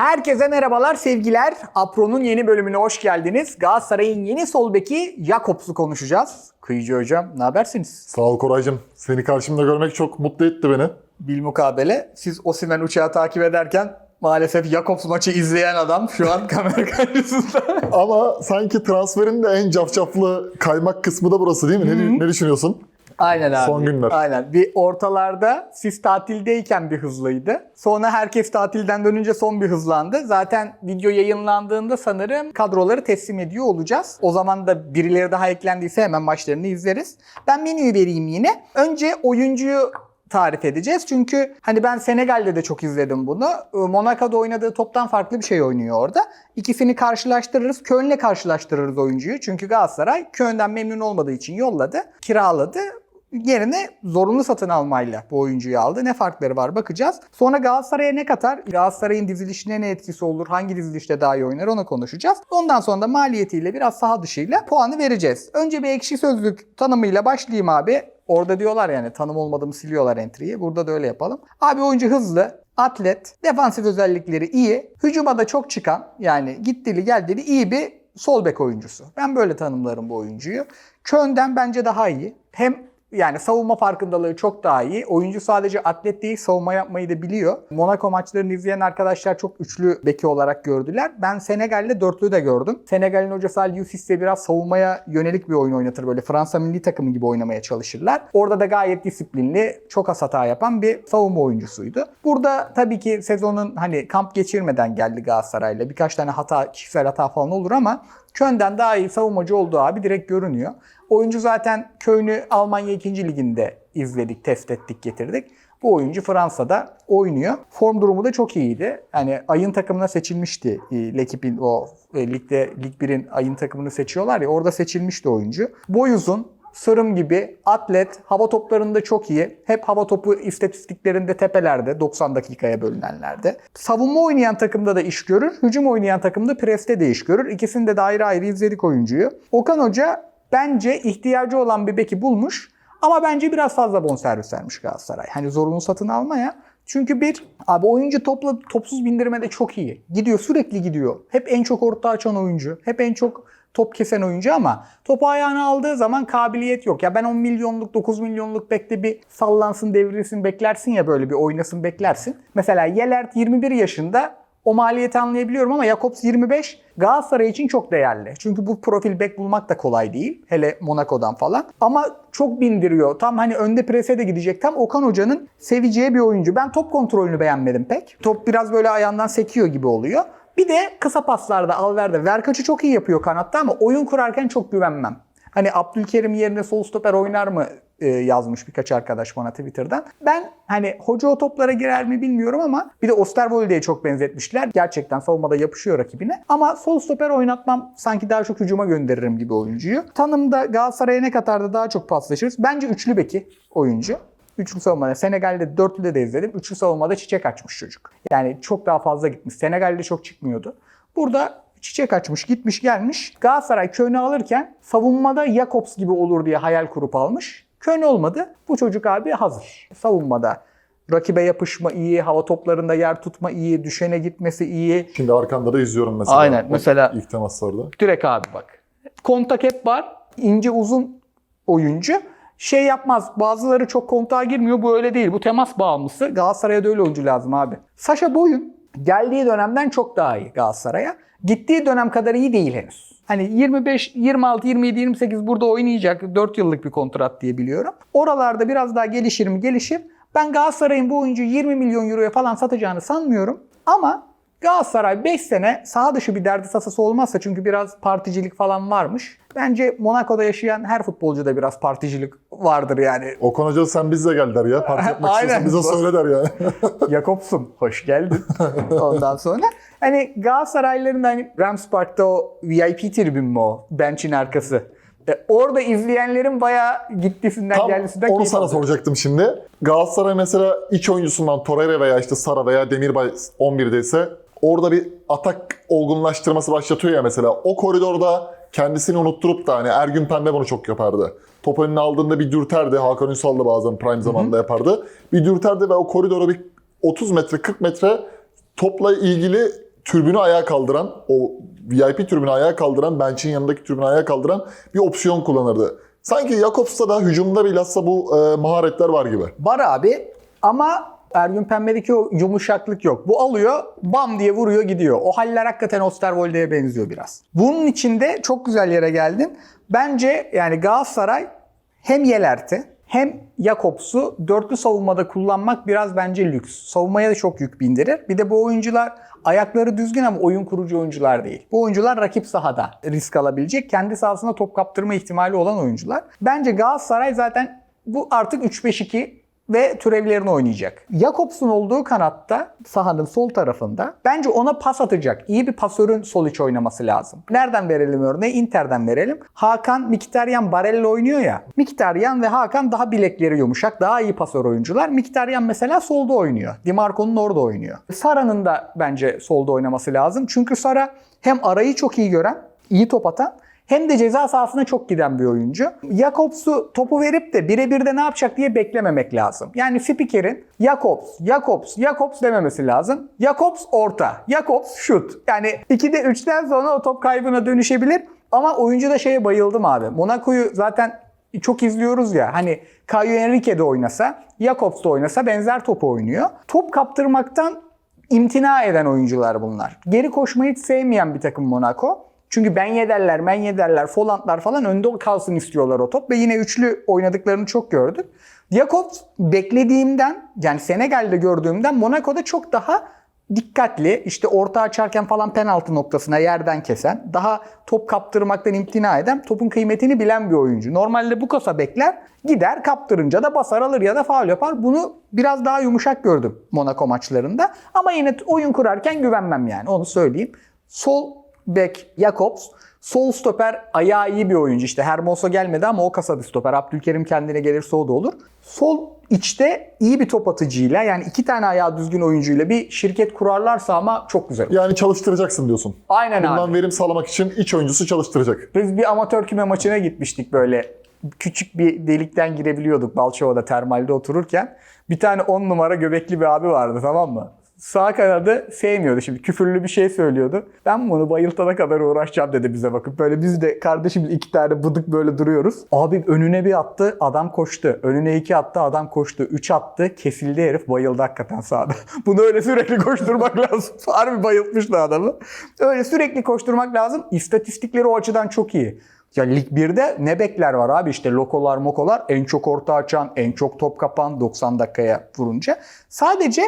Herkese merhabalar sevgiler. Apro'nun yeni bölümüne hoş geldiniz. Galatasaray'ın yeni sol beki Jakobs'u konuşacağız. Kıyıcı hocam ne habersiniz? Sağ ol Koraycığım. Seni karşımda görmek çok mutlu etti beni. Bilmukabele siz Osimhen uçağı takip ederken maalesef Jakobs maçı izleyen adam şu an kamera karşısında. Ama sanki transferin de en cafcaflı kaymak kısmı da burası değil mi? Ne, ne düşünüyorsun? Aynen abi. Son günler. Aynen. Bir ortalarda siz tatildeyken bir hızlıydı. Sonra herkes tatilden dönünce son bir hızlandı. Zaten video yayınlandığında sanırım kadroları teslim ediyor olacağız. O zaman da birileri daha eklendiyse hemen maçlarını izleriz. Ben menüyü vereyim yine. Önce oyuncuyu tarif edeceğiz. Çünkü hani ben Senegal'de de çok izledim bunu. Ee, Monaco'da oynadığı toptan farklı bir şey oynuyor orada. İkisini karşılaştırırız. Köln'le karşılaştırırız oyuncuyu. Çünkü Galatasaray Köln'den memnun olmadığı için yolladı, kiraladı. Yerine zorunlu satın almayla bu oyuncuyu aldı. Ne farkları var bakacağız. Sonra Galatasaray'a ne katar? Galatasaray'ın dizilişine ne etkisi olur? Hangi dizilişte daha iyi oynar onu konuşacağız. Ondan sonra da maliyetiyle biraz saha dışıyla puanı vereceğiz. Önce bir ekşi sözlük tanımıyla başlayayım abi. Orada diyorlar yani tanım olmadığımı siliyorlar entry'yi. Burada da öyle yapalım. Abi oyuncu hızlı, atlet, defansif özellikleri iyi. Hücuma da çok çıkan yani gittili geldili iyi bir sol bek oyuncusu. Ben böyle tanımlarım bu oyuncuyu. Köln'den bence daha iyi. Hem yani savunma farkındalığı çok daha iyi. Oyuncu sadece atlet değil savunma yapmayı da biliyor. Monaco maçlarını izleyen arkadaşlar çok üçlü beki olarak gördüler. Ben Senegal'de dörtlü de gördüm. Senegal'in hocası Aliou Cisse biraz savunmaya yönelik bir oyun oynatır. Böyle Fransa milli takımı gibi oynamaya çalışırlar. Orada da gayet disiplinli, çok az hata yapan bir savunma oyuncusuydu. Burada tabii ki sezonun hani kamp geçirmeden geldi Galatasaray'la. Birkaç tane hata, kişisel hata falan olur ama Köln'den daha iyi savunmacı olduğu abi direkt görünüyor. Oyuncu zaten Köln'ü Almanya 2. liginde izledik, test ettik, getirdik. Bu oyuncu Fransa'da oynuyor. Form durumu da çok iyiydi. Yani ayın takımına seçilmişti. E, L'Equipe'in o e, ligde Lig 1'in ayın takımını seçiyorlar ya orada seçilmişti oyuncu. Boy uzun, Sırım gibi atlet, hava toplarında çok iyi. Hep hava topu istatistiklerinde tepelerde, 90 dakikaya bölünenlerde. Savunma oynayan takımda da iş görür, hücum oynayan takımda preste de iş görür. İkisini de ayrı ayrı izledik oyuncuyu. Okan Hoca bence ihtiyacı olan bir beki bulmuş. Ama bence biraz fazla bonservis vermiş Galatasaray. Hani zorunlu satın almaya. Çünkü bir, abi oyuncu topla topsuz bindirmede çok iyi. Gidiyor sürekli gidiyor. Hep en çok orta açan oyuncu. Hep en çok top kesen oyuncu ama topu ayağına aldığı zaman kabiliyet yok. Ya ben 10 milyonluk 9 milyonluk bekle bir sallansın devrilsin beklersin ya böyle bir oynasın beklersin. Mesela Yelert 21 yaşında o maliyeti anlayabiliyorum ama Jakobs 25 Galatasaray için çok değerli. Çünkü bu profil bek bulmak da kolay değil. Hele Monaco'dan falan. Ama çok bindiriyor. Tam hani önde prese de gidecek. Tam Okan Hoca'nın seveceği bir oyuncu. Ben top kontrolünü beğenmedim pek. Top biraz böyle ayağından sekiyor gibi oluyor. Bir de kısa paslarda Alver'de Verkaç'ı çok iyi yapıyor kanatta ama oyun kurarken çok güvenmem. Hani Abdülkerim yerine sol stoper oynar mı e, yazmış birkaç arkadaş bana Twitter'dan. Ben hani hoca o toplara girer mi bilmiyorum ama bir de Osterwolde'ye çok benzetmişler. Gerçekten savunmada yapışıyor rakibine. Ama sol stoper oynatmam sanki daha çok hücuma gönderirim gibi oyuncuyu. Tanımda Galatasaray'a ne kadar da daha çok paslaşırız. Bence üçlü beki oyuncu. Üçlü savunmada. Senegal'de dörtlüde de izledim. Üçlü savunmada çiçek açmış çocuk. Yani çok daha fazla gitmiş. Senegal'de çok çıkmıyordu. Burada çiçek açmış, gitmiş, gelmiş. Galatasaray Köln'ü alırken savunmada Jakobs gibi olur diye hayal kurup almış. Köln olmadı. Bu çocuk abi hazır. Savunmada rakibe yapışma iyi, hava toplarında yer tutma iyi, düşene gitmesi iyi. Şimdi arkanda da izliyorum mesela. Aynen, Bak, mesela- ilk temaslarda. Direkt abi bak. Kontak hep var. İnce uzun oyuncu. Şey yapmaz. Bazıları çok kontağa girmiyor. Bu öyle değil. Bu temas bağımlısı. Galatasaray'a da öyle oyuncu lazım abi. Saşa Boyun geldiği dönemden çok daha iyi Galatasaray'a. Gittiği dönem kadar iyi değil henüz. Hani 25, 26, 27, 28 burada oynayacak 4 yıllık bir kontrat diye biliyorum. Oralarda biraz daha gelişir mi gelişir. Ben Galatasaray'ın bu oyuncuyu 20 milyon euroya falan satacağını sanmıyorum. Ama Galatasaray 5 sene saha dışı bir derdi tasası olmazsa çünkü biraz particilik falan varmış. Bence Monaco'da yaşayan her futbolcuda biraz particilik vardır yani. Okan Hoca sen bizle gel der ya. Parti yapmak istiyorsan bize söyle der ya. Jakobs'um hoş geldin. Ondan sonra hani Galatasaraylıların hani Rams Park'ta o VIP tribün mü o? Bench'in arkası. E, orada izleyenlerin bayağı gittisinden Tam geldisinden onu sana aldı. soracaktım şimdi. Galatasaray mesela iç oyuncusundan Torreira veya işte Sara veya Demirbay 11'deyse orada bir atak olgunlaştırması başlatıyor ya mesela. O koridorda kendisini unutturup da hani Ergün Pembe bunu çok yapardı. Top önüne aldığında bir dürterdi. Hakan Ünsal da bazen prime zamanında yapardı. Bir dürterdi ve o koridoru bir 30 metre 40 metre topla ilgili türbünü ayağa kaldıran, o VIP türbünü ayağa kaldıran, bench'in yanındaki türbünü ayağa kaldıran bir opsiyon kullanırdı. Sanki Jakobs'ta da hücumda bilhassa bu e, maharetler var gibi. Var abi ama Ergün Pembe'deki o yumuşaklık yok. Bu alıyor bam diye vuruyor gidiyor. O haller hakikaten Osterwolde'ye benziyor biraz. Bunun içinde çok güzel yere geldin. Bence yani Galatasaray hem Yelert'i hem Jakobs'u dörtlü savunmada kullanmak biraz bence lüks. Savunmaya da çok yük bindirir. Bir de bu oyuncular ayakları düzgün ama oyun kurucu oyuncular değil. Bu oyuncular rakip sahada risk alabilecek, kendi sahasına top kaptırma ihtimali olan oyuncular. Bence Galatasaray zaten bu artık 3-5-2 ve türevlerini oynayacak. Jakobs'un olduğu kanatta sahanın sol tarafında bence ona pas atacak. İyi bir pasörün sol iç oynaması lazım. Nereden verelim örneği? Inter'den verelim. Hakan, Mkhitaryan, Barella oynuyor ya. Mkhitaryan ve Hakan daha bilekleri yumuşak, daha iyi pasör oyuncular. Mkhitaryan mesela solda oynuyor. Dimarco'nun orada oynuyor. Sara'nın da bence solda oynaması lazım. Çünkü Sara hem arayı çok iyi gören, iyi top atan hem de ceza sahasına çok giden bir oyuncu. Jakobs'u topu verip de birebir de ne yapacak diye beklememek lazım. Yani spikerin Jakobs, Jakobs, Jakobs dememesi lazım. Jakobs orta, Jakobs şut. Yani 2'de 3'ten sonra o top kaybına dönüşebilir. Ama oyuncu da şeye bayıldım abi. Monaco'yu zaten çok izliyoruz ya. Hani Caio Henrique de oynasa, Jakobs da oynasa benzer topu oynuyor. Top kaptırmaktan imtina eden oyuncular bunlar. Geri koşmayı hiç sevmeyen bir takım Monaco. Çünkü ben yederler, men yederler, Follandlar falan önde kalsın istiyorlar o top. Ve yine üçlü oynadıklarını çok gördük. Jakobs beklediğimden yani Senegal'de gördüğümden Monaco'da çok daha dikkatli. işte orta açarken falan penaltı noktasına yerden kesen, daha top kaptırmaktan imtina eden, topun kıymetini bilen bir oyuncu. Normalde bu kasa bekler, gider kaptırınca da basar alır ya da faul yapar. Bunu biraz daha yumuşak gördüm Monaco maçlarında. Ama yine oyun kurarken güvenmem yani onu söyleyeyim. Sol bek Jakobs. Sol stoper ayağı iyi bir oyuncu. İşte Hermoso gelmedi ama o kasada stoper. Abdülkerim kendine gelirse o da olur. Sol içte iyi bir top atıcıyla yani iki tane ayağı düzgün oyuncuyla bir şirket kurarlarsa ama çok güzel olur. Yani çalıştıracaksın diyorsun. Aynen Bundan abi. verim sağlamak için iç oyuncusu çalıştıracak. Biz bir amatör küme maçına gitmiştik böyle. Küçük bir delikten girebiliyorduk Balçova'da termalde otururken. Bir tane 10 numara göbekli bir abi vardı tamam mı? Sağ kanadı sevmiyordu şimdi. Küfürlü bir şey söylüyordu. Ben bunu bayıltana kadar uğraşacağım dedi bize bakıp. Böyle biz de kardeşim iki tane bıdık böyle duruyoruz. Abi önüne bir attı adam koştu. Önüne iki attı adam koştu. Üç attı kesildi herif bayıldı hakikaten sağda. Bunu öyle sürekli koşturmak lazım. Harbi bayıltmıştı adamı. Öyle sürekli koşturmak lazım. İstatistikleri o açıdan çok iyi. Ya Lig 1'de ne bekler var abi işte lokolar mokolar en çok orta açan, en çok top kapan 90 dakikaya vurunca. Sadece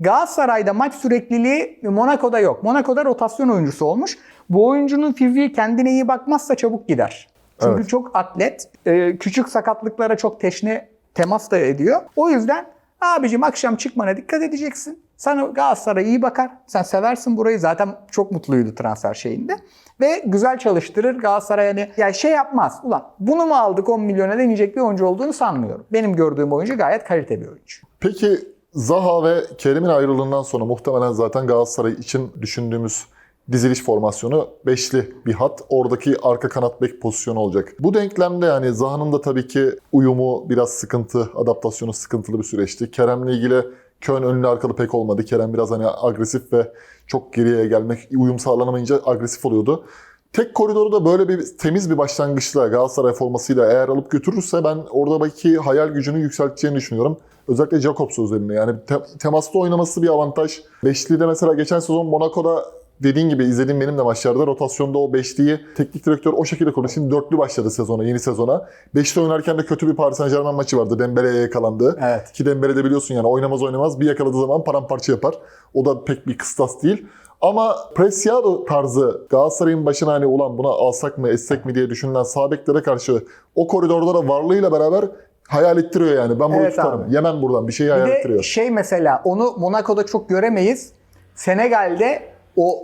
Galatasaray'da maç sürekliliği Monaco'da yok. Monaco'da rotasyon oyuncusu olmuş. Bu oyuncunun fiziği kendine iyi bakmazsa çabuk gider. Çünkü Evet. çok atlet. e, Küçük sakatlıklara çok teşne temas da ediyor. O yüzden abicim akşam çıkmana dikkat edeceksin. Sana Galatasaray iyi bakar. Sen seversin burayı. Zaten çok mutluydu transfer şeyinde. Ve güzel çalıştırır. Galatasaray hani yani şey yapmaz. Ulan bunu mu aldık 10 milyona deneyecek bir oyuncu olduğunu sanmıyorum. Benim gördüğüm oyuncu gayet kaliteli bir oyuncu. Peki Zaha ve Kerim'in ayrılığından sonra muhtemelen zaten Galatasaray için düşündüğümüz diziliş formasyonu beşli bir hat. Oradaki arka kanat bek pozisyonu olacak. Bu denklemde yani Zaha'nın da tabii ki uyumu biraz sıkıntı, adaptasyonu sıkıntılı bir süreçti. Kerem'le ilgili Kön önlü arkalı pek olmadı. Kerem biraz hani agresif ve çok geriye gelmek, uyum sağlanamayınca agresif oluyordu. Tek koridoru da böyle bir temiz bir başlangıçla Galatasaray formasıyla eğer alıp götürürse ben orada belki hayal gücünü yükselteceğini düşünüyorum. Özellikle Jakobs özelinde yani te- temaslı oynaması bir avantaj. Beşli'de mesela geçen sezon Monaco'da dediğin gibi izlediğim benim de maçlarda rotasyonda o beşliyi teknik direktör o şekilde kurdu. Şimdi dörtlü başladı sezona, yeni sezona. Beşli oynarken de kötü bir Paris Saint Germain maçı vardı. Dembele'ye yakalandı. Evet. Ki Dembele de biliyorsun yani oynamaz oynamaz bir yakaladığı zaman paramparça yapar. O da pek bir kıstas değil. Ama Preciado tarzı Galatasaray'ın başına hani ulan buna alsak mı etsek mi diye düşünülen sağ beklere karşı o koridorda da varlığıyla beraber hayal ettiriyor yani. Ben bunu Evet tutarım. abi. Yemem buradan bir şeyi Bir hayal ettiriyor. şey mesela onu Monaco'da çok göremeyiz. Senegal'de o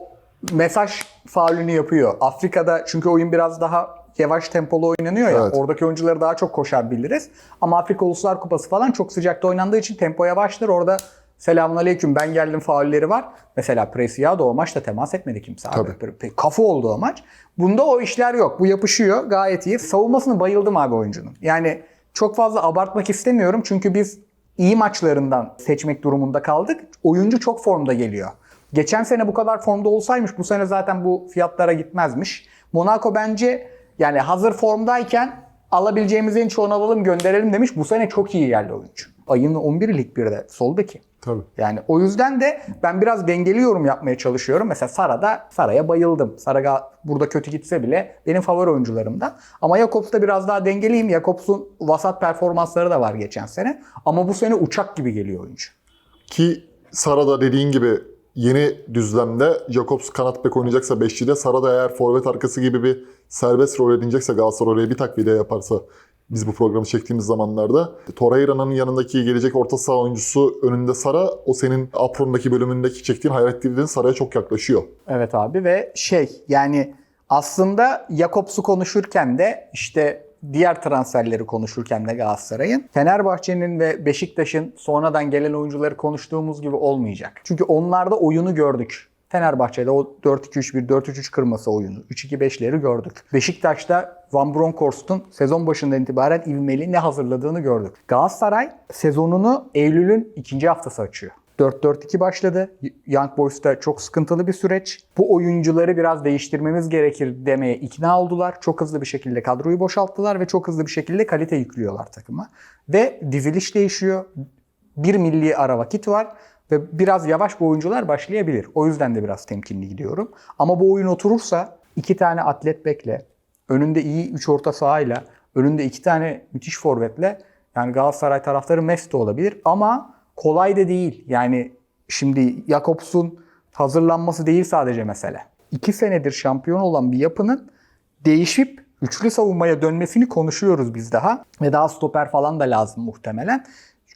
mesaj faulünü yapıyor. Afrika'da çünkü oyun biraz daha yavaş tempolu oynanıyor ya. Evet. Oradaki oyuncuları daha çok koşar biliriz. Ama Afrika Uluslar Kupası falan çok sıcakta oynandığı için tempo yavaştır. Orada selamun aleyküm ben geldim faulleri var. Mesela Preciado o maçta temas etmedi kimse abi. Tabii. Kafa oldu o maç. Bunda o işler yok. Bu yapışıyor gayet iyi. Savunmasını bayıldım abi oyuncunun. Yani çok fazla abartmak istemiyorum çünkü biz iyi maçlarından seçmek durumunda kaldık. Oyuncu çok formda geliyor. Geçen sene bu kadar formda olsaymış bu sene zaten bu fiyatlara gitmezmiş. Monaco bence yani hazır formdayken alabileceğimiz en çoğunu alalım gönderelim demiş. Bu sene çok iyi geldi oyuncu. Ayın 11'i lig 1'de sol beki. Tabii. Yani o yüzden de ben biraz dengeli yorum yapmaya çalışıyorum. Mesela Sara'da Sara'ya bayıldım. Sara burada kötü gitse bile benim favori oyuncularımdan. Ama Jakobs'ta biraz daha dengeliyim. Jakobs'un vasat performansları da var geçen sene. Ama bu sene uçak gibi geliyor oyuncu. Ki Sara da dediğin gibi yeni düzlemde Jakobs kanat bek oynayacaksa 5'lide Sara da eğer forvet arkası gibi bir serbest rol edinecekse Galatasaray oraya bir takviye yaparsa biz bu programı çektiğimiz zamanlarda Torreira'nın yanındaki gelecek orta saha oyuncusu önünde Sara o senin Apron'daki bölümündeki çektiğin hayal ettiğin Sara'ya çok yaklaşıyor. Evet abi ve şey yani aslında Jakobs'u konuşurken de işte diğer transferleri konuşurken de Galatasaray'ın Fenerbahçe'nin ve Beşiktaş'ın sonradan gelen oyuncuları konuştuğumuz gibi olmayacak. Çünkü onlarda oyunu gördük. Fenerbahçe'de o 4-2-3-1, 4-3-3 kırması oyunu, 3-2-5'leri gördük. Beşiktaş'ta Van Bronckhorst'un sezon başından itibaren ivmeli ne hazırladığını gördük. Galatasaray sezonunu Eylül'ün ikinci haftası açıyor. 4-4-2 başladı. Young Boys'ta çok sıkıntılı bir süreç. Bu oyuncuları biraz değiştirmemiz gerekir demeye ikna oldular. Çok hızlı bir şekilde kadroyu boşalttılar ve çok hızlı bir şekilde kalite yüklüyorlar takıma. Ve diziliş değişiyor. Bir milli ara vakit var ve biraz yavaş bu oyuncular başlayabilir. O yüzden de biraz temkinli gidiyorum. Ama bu oyun oturursa iki tane atlet bekle, önünde iyi 3 orta sahayla, önünde iki tane müthiş forvetle yani Galatasaray taraftarı mest olabilir ama kolay da değil. Yani şimdi Jakobs'un hazırlanması değil sadece mesele. İki senedir şampiyon olan bir yapının değişip üçlü savunmaya dönmesini konuşuyoruz biz daha. Ve daha stoper falan da lazım muhtemelen.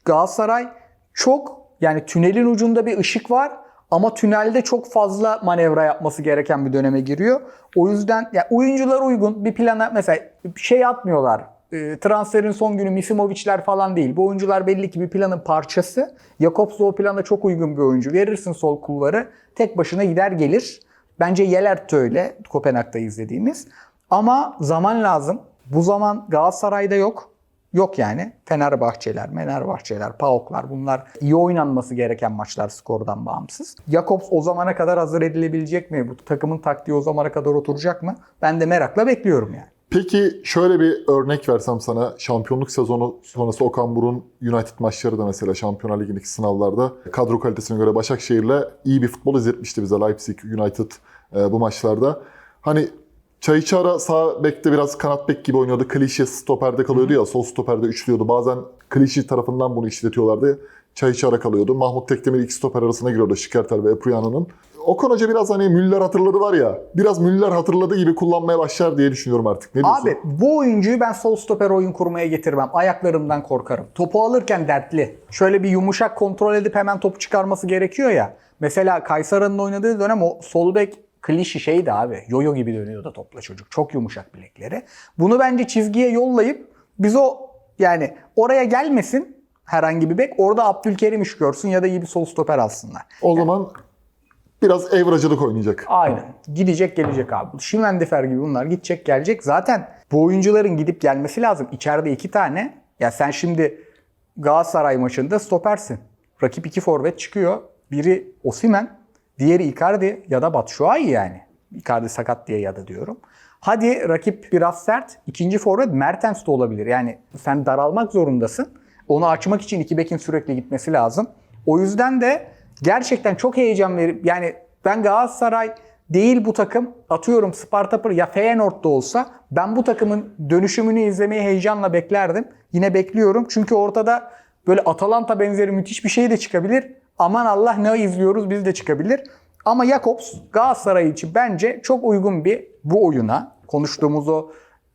Galatasaray çok yani tünelin ucunda bir ışık var ama tünelde çok fazla manevra yapması gereken bir döneme giriyor. O yüzden ya oyuncular uygun bir plana mesela şey atmıyorlar. E, transferin son günü Misimovic'ler falan değil. Bu oyuncular belli ki bir planın parçası. Jakobs o plana çok uygun bir oyuncu. Verirsin sol kulvarı tek başına gider gelir. Bence Yelert öyle Kopenhag'da izlediğimiz. Ama zaman lazım. Bu zaman Galatasaray'da yok. Yok yani. Fenerbahçeler, Fenerbahçeler, PAOK'lar bunlar iyi oynanması gereken maçlar skordan bağımsız. Jakobs o zamana kadar hazır edilebilecek mi? Bu takımın taktiği o zamana kadar oturacak mı? Ben de merakla bekliyorum yani. Peki şöyle bir örnek versem sana. Şampiyonluk sezonu sonrası Okan Buruk'un United maçları da mesela Şampiyonlar Ligi'ndeki sınavlarda kadro kalitesine göre Başakşehir'le iyi bir futbol izletmişti bize Leipzig United e, bu maçlarda. Hani Çayçara sağ bekte biraz kanat bek gibi oynuyordu. Klişe stoperde kalıyordu ya. Sol stoperde üçlüyordu. Bazen Klişe tarafından bunu işletiyorlardı. Çayçara kalıyordu. Mahmut Tekdemir iki stoper arasına giriyordu. Şikertel ve Epruyano'nun. Okan Hoca biraz hani Müller hatırladı var ya. Biraz Müller hatırladığı gibi kullanmaya başlar diye düşünüyorum artık. Ne diyorsun? Abi bu oyuncuyu ben sol stoper oyun kurmaya getirmem. Ayaklarımdan korkarım. Topu alırken dertli. Şöyle bir yumuşak kontrol edip hemen topu çıkarması gerekiyor ya. Mesela Kayseri'nin oynadığı dönem o sol bek klişi şeydi abi. Yoyo gibi dönüyordu topla çocuk. Çok yumuşak bilekleri. Bunu bence çizgiye yollayıp biz o yani oraya gelmesin herhangi bir bek. Orada Abdülkerim iş görsün ya da iyi bir sol stoper alsınlar. O zaman biraz evracılık oynayacak. Aynen. Gidecek gelecek abi. Şimendifer gibi bunlar gidecek gelecek. Zaten bu oyuncuların gidip gelmesi lazım. İçeride iki tane. Ya sen şimdi Galatasaray maçında stopersin. Rakip iki forvet çıkıyor. Biri Osimen, diğeri Icardi ya da Batshuayi yani. Icardi sakat diye ya da diyorum. Hadi rakip biraz sert. İkinci forvet Mertens de olabilir. Yani sen daralmak zorundasın. Onu açmak için iki bekin sürekli gitmesi lazım. O yüzden de gerçekten çok heyecan verip yani ben Galatasaray değil bu takım atıyorum Sparta ya Feyenoord da olsa ben bu takımın dönüşümünü izlemeyi heyecanla beklerdim. Yine bekliyorum çünkü ortada böyle Atalanta benzeri müthiş bir şey de çıkabilir. Aman Allah ne izliyoruz biz de çıkabilir. Ama Jakobs Galatasaray için bence çok uygun bir bu oyuna konuştuğumuz o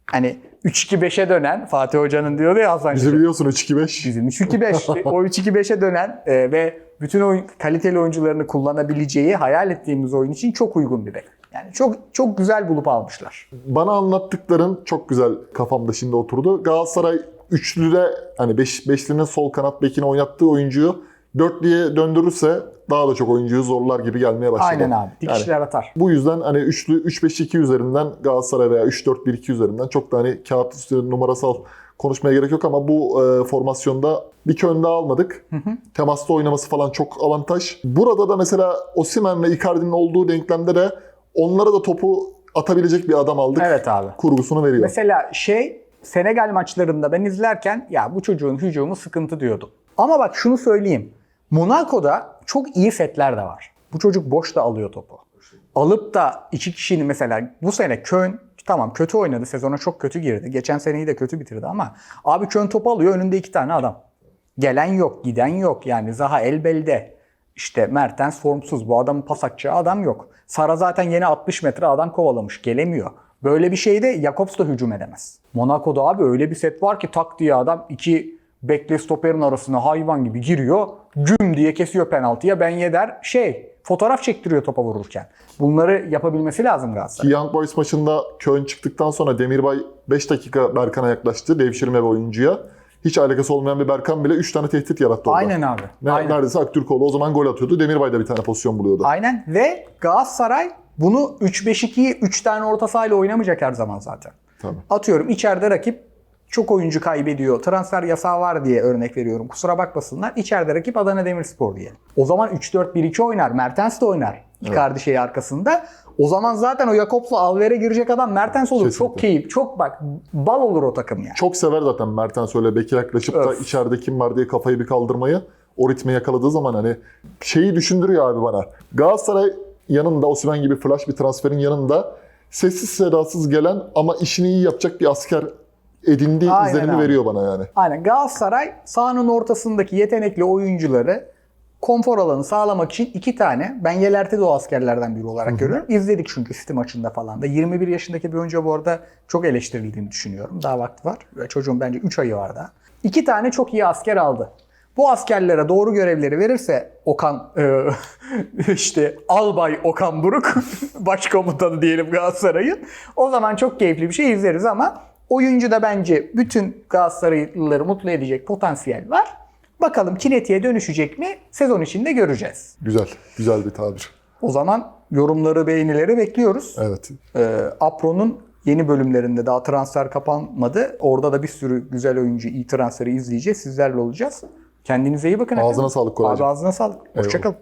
hani 3-2-5'e dönen Fatih Hoca'nın diyordu ya Hasan Bizi biliyorsun 3-2-5. Bizim 3-2-5. o 3-2-5'e dönen e, ve bütün oyun, kaliteli oyuncularını kullanabileceği hayal ettiğimiz oyun için çok uygun bir bek. Yani çok çok güzel bulup almışlar. Bana anlattıkların çok güzel kafamda şimdi oturdu. Galatasaray üçlüde hani beş, beşlinin sol kanat bekine oynattığı oyuncuyu dörtlüye döndürürse daha da çok oyuncuyu zorlar gibi gelmeye başladı. Aynen abi. Yani Dikişler atar. bu yüzden hani üçlü 3-5-2 üzerinden Galatasaray veya 3-4-1-2 üzerinden çok da hani kağıt üstünde numarasal konuşmaya gerek yok ama bu e, formasyonda bir kön daha almadık. Temasta oynaması falan çok avantaj. Burada da mesela Osimhen ve Icardi'nin olduğu denklemde de onlara da topu atabilecek bir adam aldık. Evet abi. Kurgusunu veriyor. Mesela şey Senegal maçlarında ben izlerken ya bu çocuğun hücumu sıkıntı diyordum. Ama bak şunu söyleyeyim. Monaco'da çok iyi setler de var. Bu çocuk boş da alıyor topu. Alıp da iki kişinin mesela bu sene Köln tamam kötü oynadı. Sezona çok kötü girdi. Geçen seneyi de kötü bitirdi ama abi Köln topu alıyor önünde iki tane adam. Gelen yok, giden yok. Yani Zaha elbelde. İşte Mertens formsuz. Bu adamın pas atacağı adam yok. Sara zaten yeni 60 metre adam kovalamış. Gelemiyor. Böyle bir şeyde Jakobs da hücum edemez. Monaco'da abi öyle bir set var ki tak diye adam iki bekle stoperin arasına hayvan gibi giriyor. Güm diye kesiyor penaltıya. Ben yeder şey fotoğraf çektiriyor topa vururken. Bunları yapabilmesi lazım Galatasaray. Ki Young Boys maçında Köln çıktıktan sonra Demirbay 5 dakika Berkan'a yaklaştı. Devşirme bir oyuncuya. Hiç alakası olmayan bir Berkan bile 3 tane tehdit yarattı orada. Aynen abi. Ne- Aynen. Neredeyse Aktürkoğlu o zaman gol atıyordu. Demirbay da bir tane pozisyon buluyordu. Aynen ve Galatasaray bunu 3-5-2'yi 3 tane orta sahayla oynamayacak her zaman zaten. Tabii. Atıyorum içeride rakip çok oyuncu kaybediyor. Transfer yasağı var diye örnek veriyorum. Kusura bakmasınlar. İçeride rakip Adana Demirspor diye. O zaman 3-4-1-2 oynar. Mertens de oynar. Icardi şeyi arkasında. O zaman zaten o Jakobs'la Alver'e girecek adam Mertens olur. Kesinlikle. Çok keyif. Çok bak bal olur o takım yani. Çok sever zaten Mertens öyle beke yaklaşıp da Öf. içeride kim var diye kafayı bir kaldırmayı. O ritmi yakaladığı zaman hani şeyi düşündürüyor abi bana. Galatasaray yanında Osimhen gibi flash bir transferin yanında sessiz sedasız gelen ama işini iyi yapacak bir asker edindiği Aynen izlenimi abi. veriyor bana yani. Aynen Galatasaray sahanın ortasındaki yetenekli oyuncuları konfor alanı sağlamak için iki tane ben Yelert'i de o askerlerden biri olarak görüyorum. İzledik çünkü City maçında falan da. 21 yaşındaki bir oyuncu bu arada çok eleştirildiğini düşünüyorum. Daha vakti var. Ve çocuğun bence 3 ayı var daha. İki tane çok iyi asker aldı. Bu askerlere doğru görevleri verirse Okan e, işte Albay Okan Buruk başkomutanı diyelim Galatasaray'ın. O zaman çok keyifli bir şey izleriz ama oyuncu da bence bütün Galatasaraylıları mutlu edecek potansiyel var. Bakalım kinetiğe dönüşecek mi? Sezon içinde göreceğiz. Güzel, güzel bir tabir. O zaman yorumları, beğenileri bekliyoruz. Evet. Ee, Apro'nun yeni bölümlerinde daha transfer kapanmadı. Orada da bir sürü güzel oyuncu, iyi transferi izleyeceğiz. Sizlerle olacağız. Kendinize iyi bakın efendim. Ağzına sağlık Koraycığım. Ağzına sağlık. Hoşçakalın.